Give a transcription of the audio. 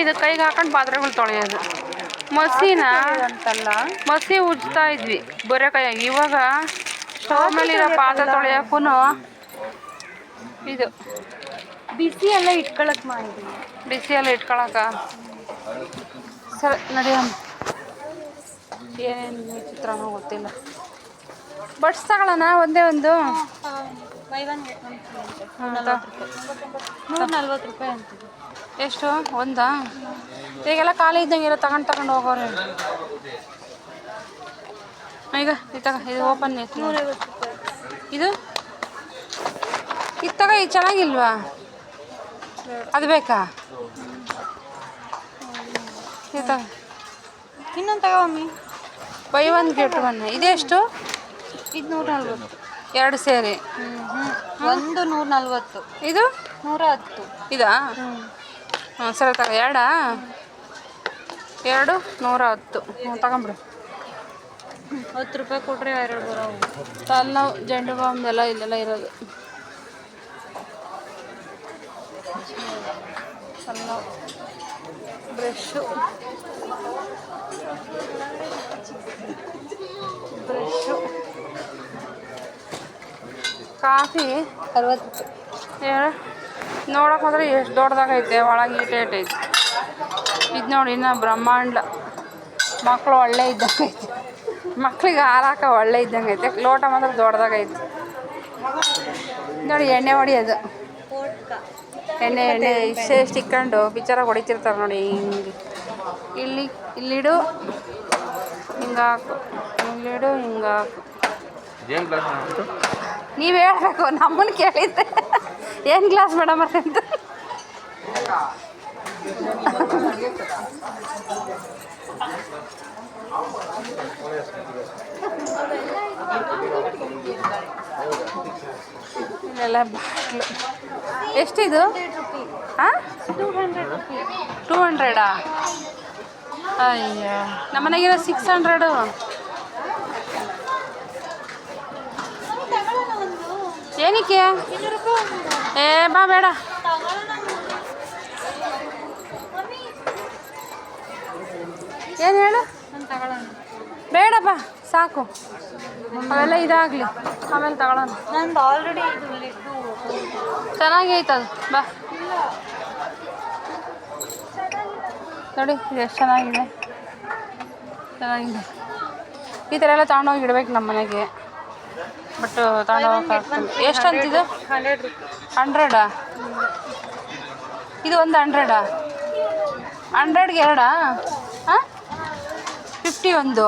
ಇದು ಕೈಗೆ ಹಾಕೊಂಡು ಪಾತ್ರೆಗಳು ತೊಳೆಯೋದು. ಮಸಿನ ಅಂತಲ್ಲ ಮಸಿ ಉಜ್ತಾ ಇದ್ವಿ. ಬರೋ ಕೈಯಾಗಿ ಇವಾಗ ಸ್ಟವ್ ಮೇಲಿರೋ ಪಾತ್ರೆ ತೊಳೆಯೋಕ್ಕೂ ಇದು. ಬಿಸಿ ಎಲ್ಲ ಇಟ್ಕೊಳಕ್ ಮಾಡಿದ್ವಿ ಬಿಸಿ ಎಲ್ಲ ಇಟ್ಕೊಳಕ. ಸರ್ ನಡೆಯಮ್ಮ ಏನೇನು ಚಿತ್ರನೂ ಗೊತ್ತಿಲ್ಲ. ಬಡ್ಸ್ ತಗೊಳ್ಳೋಣ ಒಂದೇ ಒಂದು. Buy one get one hmm, ನೂರ ನಲ್ವತ್ತು ರೂಪಾಯಿ ಅಂತಿದೆ. ಎಷ್ಟು? ಒಂದಾ? ಈಗೆಲ್ಲ ಖಾಲಿ ಇದ್ದಂಗೆ ಇರೋ ತಗೊಂಡು ತಗೊಂಡು ಹೋಗೋರು ಈಗ ಇತ್ತಾಗ ತಗ ಇದು ಓಪನ್ ಇದು? ಇತ್ತಾಗ ತಗ ಇದು ಚೆನ್ನಾಗಿಲ್ವಾ? ಅದು ಬೇಕಾ? ಇನ್ನೊಂದು ತಗೋಮ್ಮಿ ಬೈ ಒನ್ ಗೆಟ್ ಒನ್ ಇದೆಷ್ಟು ಇದು ನೂರ ನಲ್ವತ್ತು ಎರಡು ಸೇರಿ. ಒಂದು ನೂರ ನಲ್ವತ್ತು ಇದು? ನೂರ ಹತ್ತು ಇದಾ ಹಾಂ ಸರಿ ತಗ. ಎರಡಾ? ಎರಡು ನೂರ ಹತ್ತು. ಹ್ಞೂ ತಗೊಂಬಿಡು ಹತ್ತು ರೂಪಾಯಿ ಕೊಟ್ರೆ ಎರಡು ಬರೋವು. ತಲೆನೋವು ಜಂಡು ಬಾಂಬೆಲ್ಲ ಎಲ್ಲ ಇಲ್ಲೆಲ್ಲ ಇರೋದು. ತಲೆನೋವು ಬ್ರಷು ಬ್ರಷು ಕಾಫಿ? ಅರವತ್ತು. ಹೇಳು ನೋಡಕ್ಕೆ ಹೋದ್ರೆ ಎಷ್ಟು ದೊಡ್ಡದಾಗೈತೆ ಒಳಗೆ ಐತೆ. ಇದು ನೋಡಿ ಇನ್ನು ಬ್ರಹ್ಮಾಂಡ. ಮಕ್ಕಳು ಒಳ್ಳೆ ಇದ್ದಂಗೈತೆ ಮಕ್ಳಿಗೆ ಆರಾಕ ಒಳ್ಳೆ ಇದ್ದಂಗೆ ಇದ್ದಂಗೈತೆ ಲೋಟ ಮಾತ್ರ ದೊಡ್ಡದಾಗೈತೆ ನೋಡಿ ಎಣ್ಣೆ ಹೊಡಿಯೋದು ಎಣ್ಣೆ ಎಣ್ಣೆ ಇಷ್ಟೇ ಇಷ್ಟು ಇಕ್ಕೊಂಡು ಬಿಚಾರ ಹೊಡಿತಿರ್ತಾರೆ ನೋಡಿ ಹಿಂಗೆ. ಇಲ್ಲಿ ಇಲ್ಲಿಡು ಹಿಂಗೆ ಹಾಕು. ಇಲ್ಲಿಡು ಹಿಂಗೆ ಹಾಕು. ಏನು ನೀವು ಹೇಳ್ಬೇಕು ನಮ್ಮನ್ನು ಕೇಳಿದ್ದೆ ಏನು ಗ್ಲಾಸ್ ಮೇಡಮ್ ಅಂತ. ಎಷ್ಟಿದು? ಹಾಂ ಟೂ ಹಂಡ್ರೆಡಾ ಅಯ್ಯ. ನಮ್ಮನೆಗಿರೋ ಸಿಕ್ಸ್ ಹಂಡ್ರೆಡು ಏನಕ್ಕೆ ಏ ಬಾ ಬೇಡ ಏನು ಹೇಳು ಬೇಡಪ್ಪ ಸಾಕು ಅವೆಲ್ಲ ಇದಾಗಲಿ ಆಮೇಲೆ ತಗೊಳ್ಳೋಣ ನಂದು ಆಲ್ರೆಡಿ ಚೆನ್ನಾಗಿ ಬಾ ನೋಡಿ ಇದು ಎಷ್ಟು ಚೆನ್ನಾಗಿದೆ ಚೆನ್ನಾಗಿದೆ ಈ ಥರ ಎಲ್ಲ ತಗೊಂಡೋಗಿ ಇಡ್ಬೇಕು ನಮ್ಮ ಮನೆಗೆ ಬಟ್ ತಗೊಂಡು ಎಷ್ಟು ಅಂತ ಇದು ರುಪೀ ಹಂಡ್ರೆಡಾ? ಇದು ಒಂದು ಹಂಡ್ರೆಡಾ? ಹಂಡ್ರೆಡ್ಗೆ ಎರಡಾ? ಹಾಂ? ಫಿಫ್ಟಿ ಒಂದು.